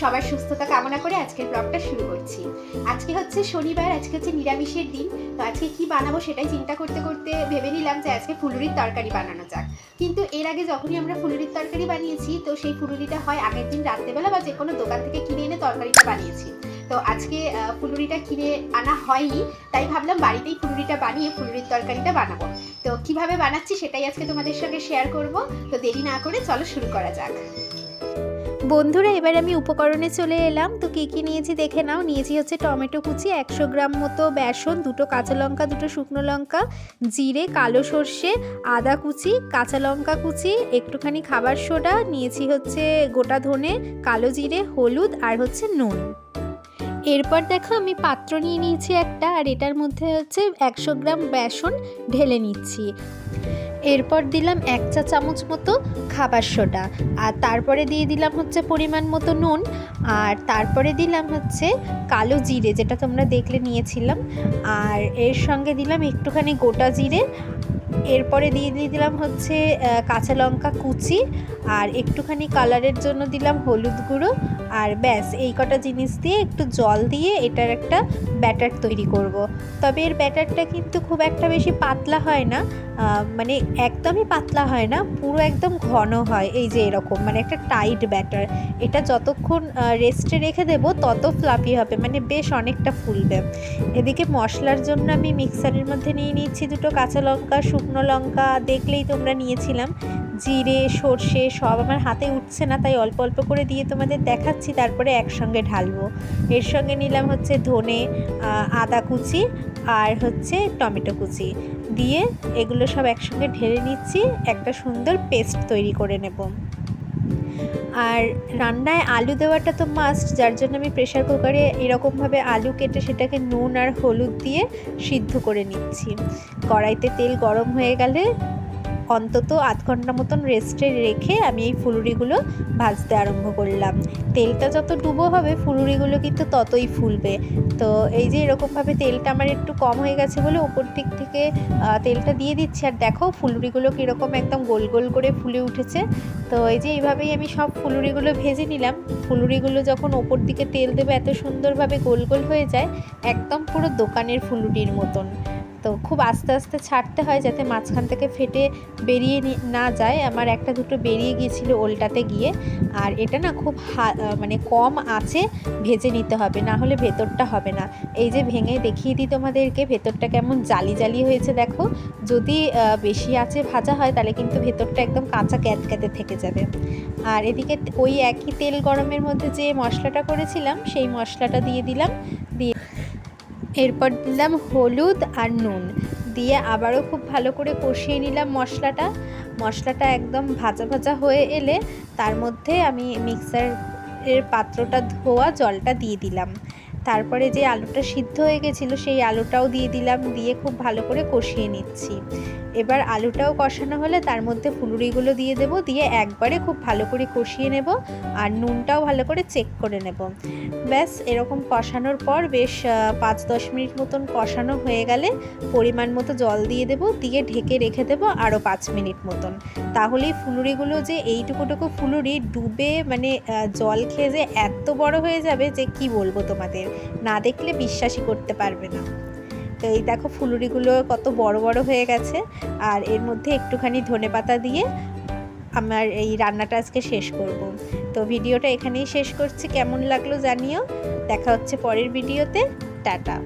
সবার সুস্থতা কামনা করে আজকের ব্লগটা শুরু করছি। আজকে হচ্ছে শনিবার, আজকে হচ্ছে নিরামিষের দিন। তো আজকে কি বানাবো সেটাই চিন্তা করতে করতে ভেবে নিলাম যে আজকে ফুলুরির তরকারি বানানো যাক। কিন্তু এর আগে যখনই আমরা ফুলুরির তরকারি বানিয়েছি, তো সেই ফুলুরিটা হয় আগের দিন রাত্রেবেলা বা যে কোনো দোকান থেকে কিনে এনে তরকারিটা বানিয়েছি। তো আজকে ফুলুরিটা কিনে আনা হয়নি, তাই ভাবলাম বাড়িতেই ফুলুরিটা বানিয়ে ফুলুরির তরকারিটা বানাবো। তো কীভাবে বানাচ্ছি সেটাই আজকে তোমাদের সঙ্গে শেয়ার করব। তো দেরি না করে চলো শুরু করা যাক। বন্ধুরা, এবার আমি উপকরণে চলে এলাম। তো কী কী নিয়েছি দেখে নাও। নিয়েছি হচ্ছে টমেটো কুচি, একশো গ্রাম মতো বেসন, দুটো কাঁচা লঙ্কা, দুটো শুকনো লঙ্কা, জিরে, কালো সর্ষে, আদা কুচি, কাঁচা লঙ্কা কুচি, একটুখানি খাবার সোডা, নিয়েছি হচ্ছে গোটা ধনে, কালো জিরে, হলুদ আর হচ্ছে নুন। এরপর দেখো আমি পাত্র নিয়ে নিয়েছি একটা, আর এটার মধ্যে হচ্ছে একশো গ্রাম বেসন ঢেলে নিচ্ছি। এরপর দিলাম এক চা চামচ মতো খাবার সোডা। আর তারপরে দিয়ে দিলাম হচ্ছে পরিমাণ মতো নুন। আর তারপরে দিলাম হচ্ছে কালো জিরে, যেটা তোমরা দেখলে নিয়েছিলাম। আর এর সঙ্গে দিলাম একটুখানি গোটা জিরে। এরপরে দিয়ে দিয়ে দিলাম হচ্ছে কাঁচা লঙ্কা কুচি। আর একটুখানি কালারের জন্য দিলাম হলুদ গুঁড়ো। আর ব্যাস, এই কটা জিনিস দিয়ে একটু জল দিয়ে এটার একটা ব্যাটার তৈরি করব। তবে এর ব্যাটারটা কিন্তু খুব একটা বেশি পাতলা হয় না। মানে একদমই পাতলা হয় না, পুরো একদম ঘন হয় এই যে এরকম মানে একটা টাইট ব্যাটার এটা যতক্ষণ রেস্টে রেখে দেব, তত ফ্লাফি হবে মানে বেশ অনেকটা ফুলবে। এদিকে মশলার জন্য আমি মিক্সারের মধ্যে নিয়ে নিচ্ছি দুটো কাঁচা লঙ্কা, শুকনো লঙ্কা, দেখলেই তোমরা নিয়েছিলাম। জিরে, সর্ষে সব আমার হাতে উঠছে না, তাই অল্প অল্প করে দিয়ে তোমাদের দেখাচ্ছি, তারপরে একসঙ্গে ঢালবো। এর সঙ্গে নিলাম হচ্ছে ধনে আদা কুচি আর হচ্ছে টমেটো কুচি। দিয়ে এগুলো সব একসঙ্গে ঢেলে নিচ্ছি, একটা সুন্দর পেস্ট তৈরি করে নেব। আর রান্নায় আলু দেওয়াটা তো মাস্ট যার জন্য আমি প্রেশার কুকারে এরকমভাবে আলু কেটে সেটাকে নুন আর হলুদ দিয়ে সিদ্ধ করে নিচ্ছি। কড়াইতে তেল গরম হয়ে গেলে অন্তত আধ ঘণ্টা মতন রেস্টে রেখে আমি এই ফুলুরিগুলো ভাজতে আরম্ভ করলাম। তেলটা যত ডুবো হবে, ফুলুরিগুলো কিন্তু ততই ফুলবে। তো এই যে এরকমভাবে তেলটা আমার একটু কম হয়ে গেছে বলে ওপর দিক থেকে তেলটা দিয়ে দিচ্ছি। আর দেখো ফুলুরিগুলো কীরকম একদম গোল গোল করে ফুলে উঠেছে। তো এই যে এইভাবেই আমি সব ফুলুরিগুলো ভেজে নিলাম। ফুলুরিগুলো যখন ওপর দিকে তেল দেবে, এত সুন্দরভাবে গোল গোল হয়ে যায়, একদম পুরো দোকানের ফুলুরির মতন। তো খুব আস্তে আস্তে ছাড়তে হয় যাতে মাঝখান থেকে ফেটে বেরিয়ে নি- যায়। আমার একটা দুটো বেরিয়ে গিয়েছিল ওলটাতে গিয়ে। আর এটা না খুব মানে কম আছে, ভেজে নিতে হবে, না হলে ভেতরটা হবে না। এই যে ভেঙে দেখিয়ে দিই তোমাদেরকে, ভেতরটা কেমন জালি জালি হয়েছে দেখো। যদি বেশি আছে ভাজা হয়, তাহলে কিন্তু ভেতরটা একদম কাঁচা ক্যাতক্যাতে থেকে যাবে। আর এদিকে ওই একই তেল গরমের মধ্যে যে মশলাটা করেছিলাম, সেই মশলাটা দিয়ে দিলাম। দিয়ে এরপর দিলাম হলুদ আর নুন। দিয়ে আবারও খুব ভালো করে কষিয়ে নিলাম মশলাটা। মশলাটা একদম ভাজা ভাজা হয়ে এলে তার মধ্যে আমি মিক্সার এর পাত্রটা ধোয়া জলটা দিয়ে দিলাম। তারপরে যে আলুটা সিদ্ধ হয়ে গেছিল, সেই আলুটাও দিয়ে দিলাম, দিয়ে খুব ভালো করে কষিয়ে নিচ্ছি। এবার আলুটাও কষানো হলে তার মধ্যে ফুলুরিগুলো দিয়ে দেব, দিয়ে একবারে খুব ভালো করে কষিয়ে নেব আর নুনটাও ভালো করে চেক করে নেব। ব্যাস, এরকম কষানোর পর বেশ পাঁচ দশ মিনিট মতন কষানো হয়ে গেলে পরিমাণ মতো জল দিয়ে দেব, দিয়ে ঢেকে রেখে দেবো আরও পাঁচ মিনিট মতন। তাহলেই ফুলুরিগুলো যে এইটুকুটুকু ফুলুরি ডুবে মানে জল খেয়ে যে এত বড় হয়ে যাবে যে কি বলব তোমাদের? না দেখলে বিশ্বাসই করতে পারবে না। তো এই দেখো ফুলুরিগুলো কত বড় বড় হয়ে গেছে। আর এর মধ্যে একটুখানি ধনে পাতা দিয়ে আমার এই রান্নাটা আজকে শেষ করব। তো ভিডিওটা এখানেই শেষ করছি। কেমন লাগল জানিও। দেখা হচ্ছে পরের ভিডিওতে। টাটা।